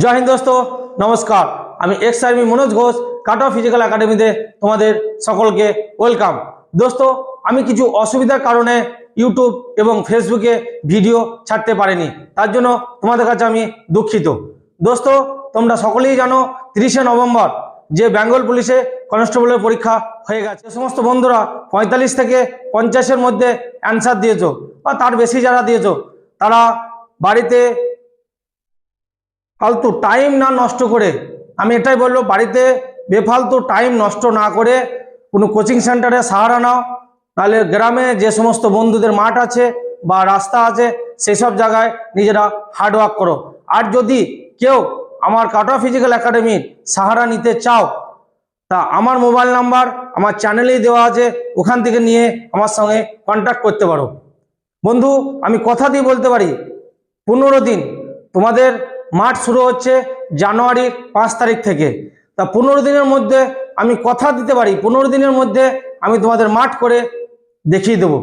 জয় হিন্দ দোস্ত, নমস্কার। আমি এক্স আর্মি মনোজ ঘোষ কাটা ফিজিক্যাল একাডেমিতে তোমাদের সকলকে ওয়েলকাম। দোস্ত, আমি কিছু অসুবিধার কারণে ইউটিউব এবং ফেসবুকে ভিডিও ছাড়তে পারিনি, তার জন্য তোমাদের কাছে আমি দুঃখিত। দোস্ত, তোমরা সকলেই জানো তিরিশে নভেম্বর যে বেঙ্গল পুলিশে কনস্টেবলের পরীক্ষা হয়ে গেছে। যে সমস্ত বন্ধুরা পঁয়তাল্লিশ থেকে পঞ্চাশের মধ্যে অ্যান্সার দিয়েছ বা তার বেশি যারা দিয়েছ, তারা বাড়িতে ফালতু টাইম না নষ্ট করে। আমি এটাই বলব, বাড়িতে বেফালতু টাইম নষ্ট না করে কোনো কোচিং সেন্টারে সাহারা নাও। নাহলে গ্রামে যে সমস্ত বন্ধুদের মাঠ আছে বা রাস্তা আছে সেই সব জায়গায় নিজেরা হার্ডওয়ার্ক করো। আর যদি কেউ আমার কাটা ফিজিক্যাল একাডেমির সাহারা নিতে চাও, তা আমার মোবাইল নাম্বার আমার চ্যানেলেই দেওয়া আছে, ওখান থেকে নিয়ে আমার সঙ্গে কন্ট্যাক্ট করতে পারো। বন্ধু, আমি কথা দিয়ে বলতে পারি, পনেরো দিন তোমাদের মাঠ শুরু হচ্ছে জানুয়ারির পাঁচ তারিখ থেকে। তা পনেরো দিনের মধ্যে আমি কথা দিতে পারি, পনেরো দিনের মধ্যে আমি তোমাদের মাঠ করে দেখিয়ে দেবো।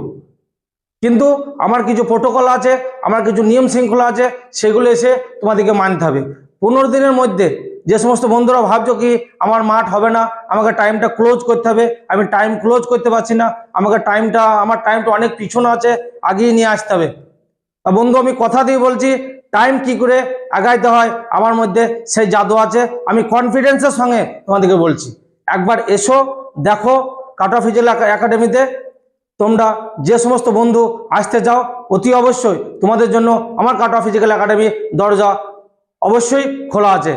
কিন্তু আমার কিছু প্রোটোকল আছে, আমার কিছু নিয়ম শৃঙ্খলা আছে, সেগুলো এসে তোমাদেরকে মানতে হবে। পনেরো দিনের মধ্যে যে সমস্ত বন্ধুরা ভাবছ কি আমার মাঠ হবে না, আমাকে টাইমটা ক্লোজ করতে হবে, আমি টাইম ক্লোজ করতে পারছি না, আমাকে টাইমটা, আমার টাইমটা অনেক পিছনে আছে, আগিয়ে নিয়ে আসতে হবে। বন্ধু আমি কথা দিয়ে বলছি টাইম কি করে আগাইতে হয়? আমার মধ্যে সেই জাদু আছে। আমি কনফিডেন্সের সঙ্গে তোমাদেরকে বলছি। একবার এসো, দেখো কাটা ফিজিক্যাল একাডেমিতে তোমরা যে সমস্ত বন্ধু আসতে চাও, অতি অবশ্যই তোমাদের জন্য আমার কাটা ফিজিক্যাল একাডেমি দরজা অবশ্যই খোলা আছে।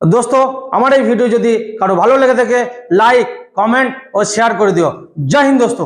দোস্ত, আমার এই ভিডিও যদি কারও ভালো লেগে থাকে লাইক কমেন্ট ও শেয়ার করে দিও। জয় হিন্দ দোস্ত।